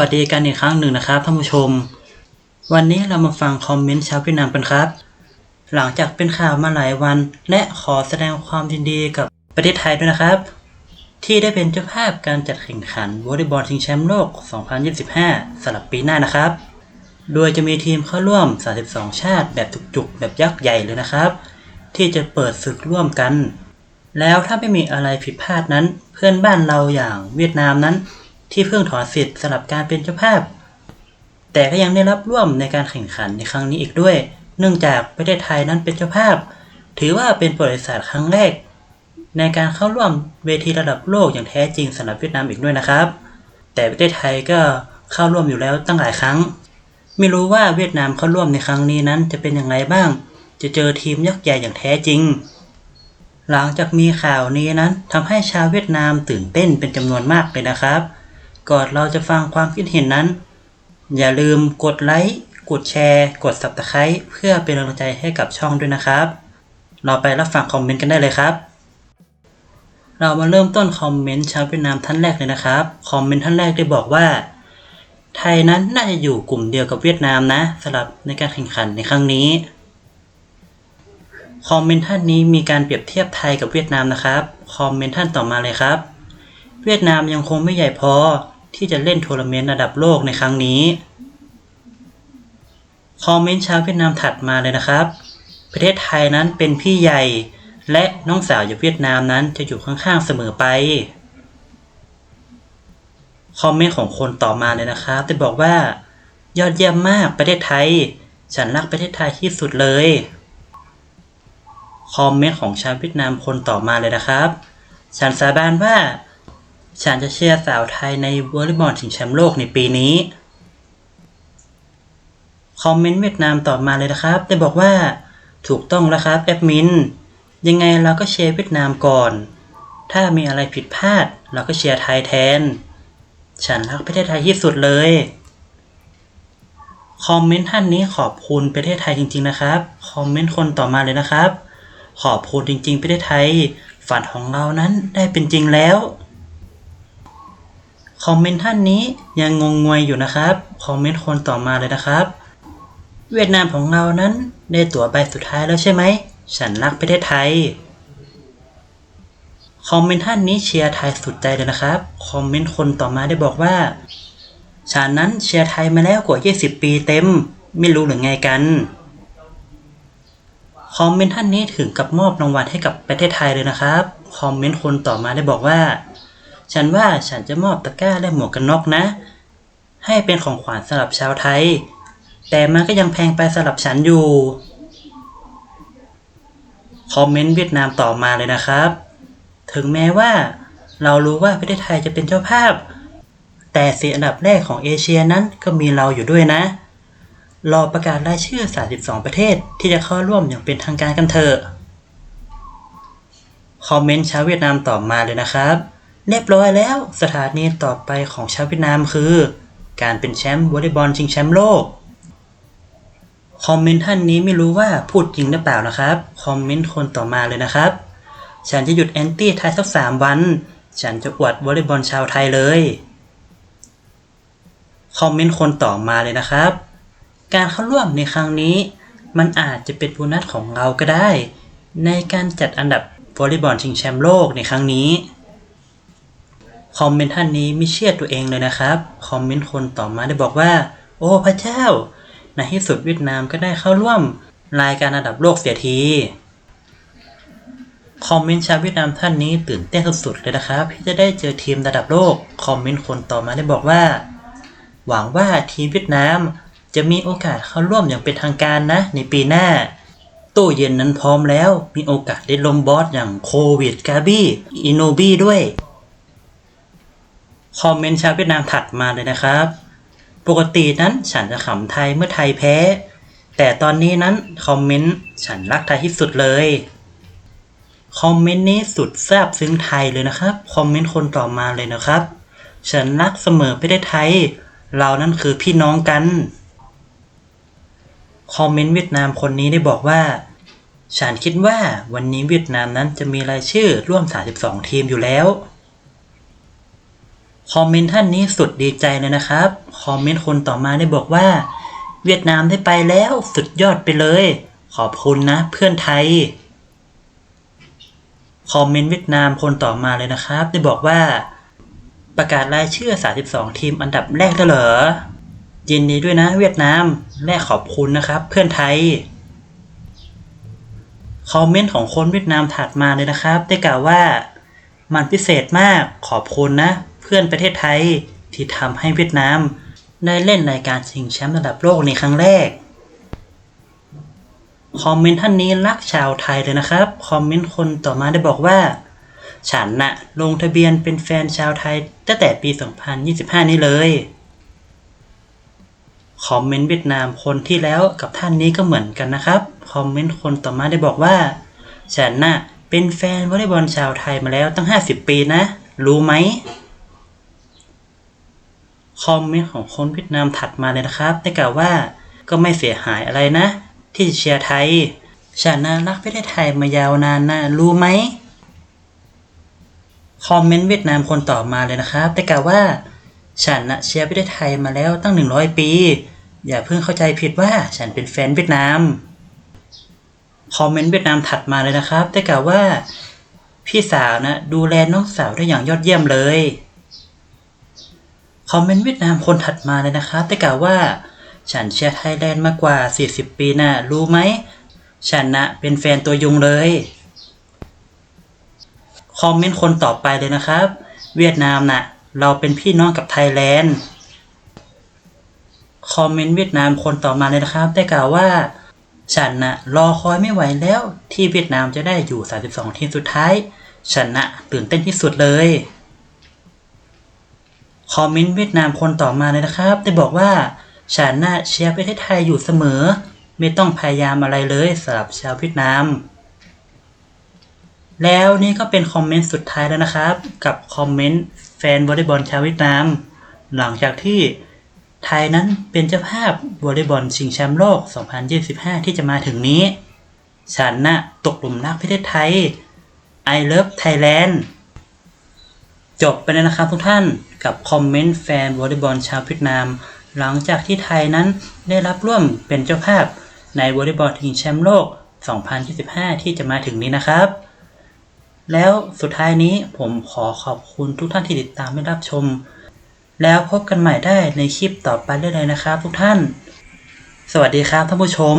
วัสดีกันอีกครั้งหนึ่งนะครับท่านผู้ชม วันนี้เรามาฟังคอมเมนต์ชาวเวียดนามกันครับ หลังจากเป็นข่าวมาหลายวัน และขอแสดงความยินดีกับประเทศไทยด้วยนะครับ ที่ได้เป็นเจ้าภาพการจัดแข่งขันวอลเลย์บอลชิงแชมป์โลก 2025สำหรับปีหน้านะครับ โดยจะมีทีมเข้าร่วม 32 ชาติแบบจุกๆ แบบยักษ์ใหญ่เลยนะครับ ที่จะเปิดศึกร่วมกัน แล้วถ้าไม่มีอะไรผิดพลาดนั้น เพื่อนบ้านเราอย่างเวียดนามนั้น ที่เพิ่งถอนสิทธิ์สลับการเป็นเจ้าภาพ แต่ก็ยังได้รับร่วมในการแข่งขันในครั้งนี้อีกด้วย เนื่องจากประเทศไทยนั้นเป็นเจ้าภาพ ถือว่าเป็นประวัติศาสตร์ครั้งแรก ในการเข้าร่วมเวทีระดับโลกอย่างแท้จริงสำหรับเวียดนามอีกด้วยนะครับ แต่ประเทศไทยก็เข้าร่วมอยู่แล้วตั้งหลายครั้ง ไม่รู้ว่าเวียดนามเข้าร่วมในครั้งนี้นั้นจะเป็นอย่างไรบ้าง จะเจอทีมยักษ์ใหญ่อย่างแท้จริง หลังจากมีข่าวนี้นั้นทำให้ชาวเวียดนามตื่นเต้นเป็นจำนวนมากเลยนะครับ ก่อนเราจะฟังความคิดเห็นนั้น อย่าลืมกดไลค์กดแชร์ กด subscribe เพื่อเป็นกำลังใจให้กับช่องด้วยนะครับ เราไปรับฟังคอมเมนต์กันได้เลยครับ เรามาเริ่มต้นคอมเมนต์ชาวเวียดนามท่านแรกเลยนะครับ คอมเมนต์ท่านแรกได้บอกว่า ไทยนั้นน่าจะอยู่กลุ่มเดียวกับเวียดนามนะสำหรับในการแข่งขันในครั้งนี้ คอมเมนต์ท่านนี้มีการเปรียบเทียบไทยกับเวียดนามนะครับ คอมเมนต์ท่านต่อมาเลยครับ เวียดนามยังคงไม่ใหญ่พอ ที่จะเล่นทัวร์นาเมนต์ระดับโลกในครั้งนี้ คอมเมนต์ชาวเวียดนามถัดมาเลยนะครับ ประเทศไทยนั้นเป็นพี่ใหญ่ และน้องสาวจากเวียดนามนั้นจะอยู่ข้างๆเสมอไป คอมเมนต์ของคนต่อมาเลยนะครับได้บอกว่า ยอดเยี่ยมมากประเทศไทย ฉันรักประเทศไทยที่สุดเลย คอมเมนต์ของชาวเวียดนามคนต่อมาเลยนะครับ ฉันสาบานว่า ฉันจะเชียร์สาวไทยในวอลเลย์บอลชิงแชมป์โลกในปีนี้ คอมเมนต์เวียดนามต่อมาเลยนะครับ ได้บอกว่า ถูกต้องแล้วครับแอดมิน ยังไงเราก็เชียร์เวียดนามก่อน ถ้ามีอะไรผิดพลาด เราก็เชียร์ไทยแทน ฉันรักประเทศไทยที่สุดเลย คอมเมนต์ท่านนี้ขอบคุณประเทศไทยจริง ๆ นะครับ คอมเมนต์คนต่อมาเลยนะครับ ขอบคุณจริง ๆ ประเทศไทย ฝันของเรานั้นได้เป็นจริงแล้ว คอมเมนต์ท่านนี้ยังงงงวยอยู่นะครับ คอมเมนต์คนต่อมาเลยนะครับ เวียดนามของเรานั้นได้ตั๋วใบสุดท้ายแล้วใช่ไหม ฉันรักประเทศไทย คอมเมนต์ท่านนี้เชียร์ไทยสุดใจเลยนะครับ คอมเมนต์คนต่อมาได้บอกว่า ฉันนั้นเชียร์ไทยมาแล้วกว่า 20 ปีเต็ม ไม่รู้หรือไงกัน คอมเมนต์ท่านนี้ถึงกับมอบรางวัลให้กับประเทศไทยเลยนะครับ คอมเมนต์คนต่อมาได้บอกว่า ฉันว่าฉันจะมอบตะกร้าและหมวกกันน็อกนะ ให้เป็นของขวัญสำหรับชาวไทย แต่มันก็ยังแพงไปสำหรับฉันอยู่ คอมเมนต์เวียดนามต่อมาเลยนะครับ ถึงแม้ว่า เรารู้ว่าประเทศไทยจะเป็นเจ้าภาพ แต่สีอันดับแรกของเอเชียนั้นก็มีเราอยู่ด้วยนะ รอประกาศรายชื่อ 32 ประเทศที่จะเข้าร่วมอย่างเป็นทางการกันเถอะคอมเมนต์ชาวเวียดนามต่อมาเลยนะครับ เรียบร้อยแล้ว สถานีต่อไปของชาวเวียดนามคือ การเป็นแชมป์วอลเลย์บอลชิงแชมป์โลก คอมเมนต์ท่านนี้ไม่รู้ว่าพูดจริงหรือเปล่านะครับ คอมเมนต์คนต่อมาเลยนะครับ ฉันจะหยุดแอนตี้ไทยสักสามวัน ฉันจะอวดวอลเลย์บอลชาวไทยเลย คอมเมนต์คนต่อมาเลยนะครับ การเข้าร่วมในครั้งนี้ มันอาจจะเป็นโบนัสของเราก็ได้ ในการจัดอันดับวอลเลย์บอลชิงแชมป์โลกในครั้งนี้ คอมเมนต์ท่านนี้ไม่เชื่อตัวเองเลยนะครับ คอมเมนต์คนต่อมาได้บอกว่า โอ้พระเจ้า ในที่สุดเวียดนามก็ได้เข้าร่วมรายการอันดับโลกเสียที คอมเมนต์ชาวเวียดนามท่านนี้ตื่นเต้นสุดๆเลยนะครับ ที่จะได้เจอทีมระดับโลก คอมเมนต์คนต่อมาได้บอกว่า หวังว่าทีมเวียดนามจะมีโอกาสเข้าร่วมอย่างเป็นทางการนะ ในปีหน้า ตู้เย็นนั้นพร้อมแล้ว มีโอกาสได้ลมบอสอย่างโควิดกาบี้อินโนบีด้วย คอมเมนต์ชาวเวียดนามถัดมาเลยนะครับ ปกตินั้นฉันจะขำไทยเมื่อไทยแพ้ แต่ตอนนี้นั้นคอมเมนต์ฉันรักไทยที่สุดเลย คอมเมนต์นี้สุดแซบซึ้งไทยเลยนะครับ คอมเมนต์คนต่อมาเลยนะครับ ฉันรักเสมอไประเทศไทย เรานั่นคือพี่น้องกัน คอมเมนต์เวียดนามคนนี้ได้บอกว่าฉันคิดว่าวันนี้เวียดนามนั้นจะมีรายชื่อร่วม 32 ทีมอยู่แล้ว คอมเมนต์ท่านนี้สุดดีใจเลยนะครับ คอมเมนต์คนต่อมาได้บอกว่า เวียดนามได้ไปแล้วสุดยอดไปเลย ขอบคุณนะเพื่อนไทย คอมเมนต์เวียดนามคนต่อมาเลยนะครับ ได้บอกว่า ประกาศรายชื่อ 32 ทีมอันดับแรกแล้วเหรอยินดีด้วยนะเวียดนามและขอบคุณนะครับ เพื่อนไทยคอมเมนต์ของคนเวียดนามถัดมาเลยนะครับ ได้กล่าวว่า มันพิเศษมากขอบคุณนะ เพื่อนประเทศไทย ที่ทำให้เวียดนามได้เล่นรายการชิงแชมป์ระดับโลกในครั้งแรก คอมเมนต์ท่านนี้รักชาวไทยเลยนะครับ คอมเมนต์คนต่อมาได้บอกว่า ฉันน่ะลงทะเบียนเป็นแฟนชาวไทยตั้งแต่ปี 2025 นี้เลย คอมเมนต์เวียดนามคนที่แล้วกับท่านนี้ก็เหมือนกันนะครับ คอมเมนต์คนต่อมาได้บอกว่า ฉันน่ะเป็นแฟนวอลเลย์บอลชาวไทยมาแล้วตั้ง 50 ปีนะ รู้ไหม คอมเมนต์ของคนเวียดนามถัดมาเลยนะครับ ได้กล่าวว่าก็ไม่เสียหายอะไรนะ ที่เชียร์ไทยฉันน่ะรักประเทศไทยมายาวนานนะรู้ไหมคอมเมนต์เวียดนามคนต่อมาเลยนะครับ ได้กล่าวว่า ฉันน่ะเชียร์ประเทศไทยมาแล้วตั้ง 100 ปี อย่าเพิ่งเข้าใจผิดว่าฉันเป็นแฟนเวียดนามคอมเมนต์เวียดนามถัดมาเลยนะครับ ได้กล่าวว่า พี่สาวนะดูแลน้องสาวได้อย่างยอดเยี่ยมเลย คอมเมนต์เวียดนามคนถัดมาเลยนะครับได้กล่าวว่า ฉันเชียร์ไทยแลนด์มากกว่า 40 ปีนะรู้ไหม ฉันนะเป็นแฟนตัวยงเลย คอมเมนต์คนต่อไปเลยนะครับ เวียดนามน่ะ เราเป็นพี่น้องกับไทยแลนด์คอมเมนต์เวียดนามคนต่อมาเลยนะครับ ได้กล่าวว่า ฉันน่ะรอคอยไม่ไหวแล้วที่เวียดนามจะได้อยู่ 32 ทีมสุดท้าย ฉันน่ะตื่นเต้นที่สุดเลย คอมเมนต์เวียดนามคนต่อมาเลยนะครับ ได้บอกว่าฉันน่ะเชียร์ประเทศไทยอยู่เสมอ ไม่ต้องพยายามอะไรเลยสำหรับชาวเวียดนาม แล้วนี่ก็เป็นคอมเมนต์สุดท้ายแล้วนะครับ กับคอมเมนต์แฟนวอลเลย์บอลชาวเวียดนาม หลังจากที่ไทยนั้นเป็นเจ้าภาพวอลเลย์บอลชิงแชมป์โลก 2025 ที่จะมาถึงนี้ ฉันน่ะตกหลุมรักประเทศไทย I love Thailand จบไปแล้วนะครับทุกท่าน กับคอมเมนต์แฟนวอลเลย์บอลชาวเวียดนาม หลังจากที่ไทยนั้นได้รับร่วมเป็นเจ้าภาพในวอลเลย์บอลชิงแชมป์โลก 2025 ที่จะมาถึงนี้นะครับ แล้วสุดท้ายนี้ผมขอขอบคุณทุกท่านที่ติดตามและรับชม แล้วพบกันใหม่ได้ในคลิปต่อไปได้เลยนะครับ ทุกท่าน สวัสดีครับท่านผู้ชม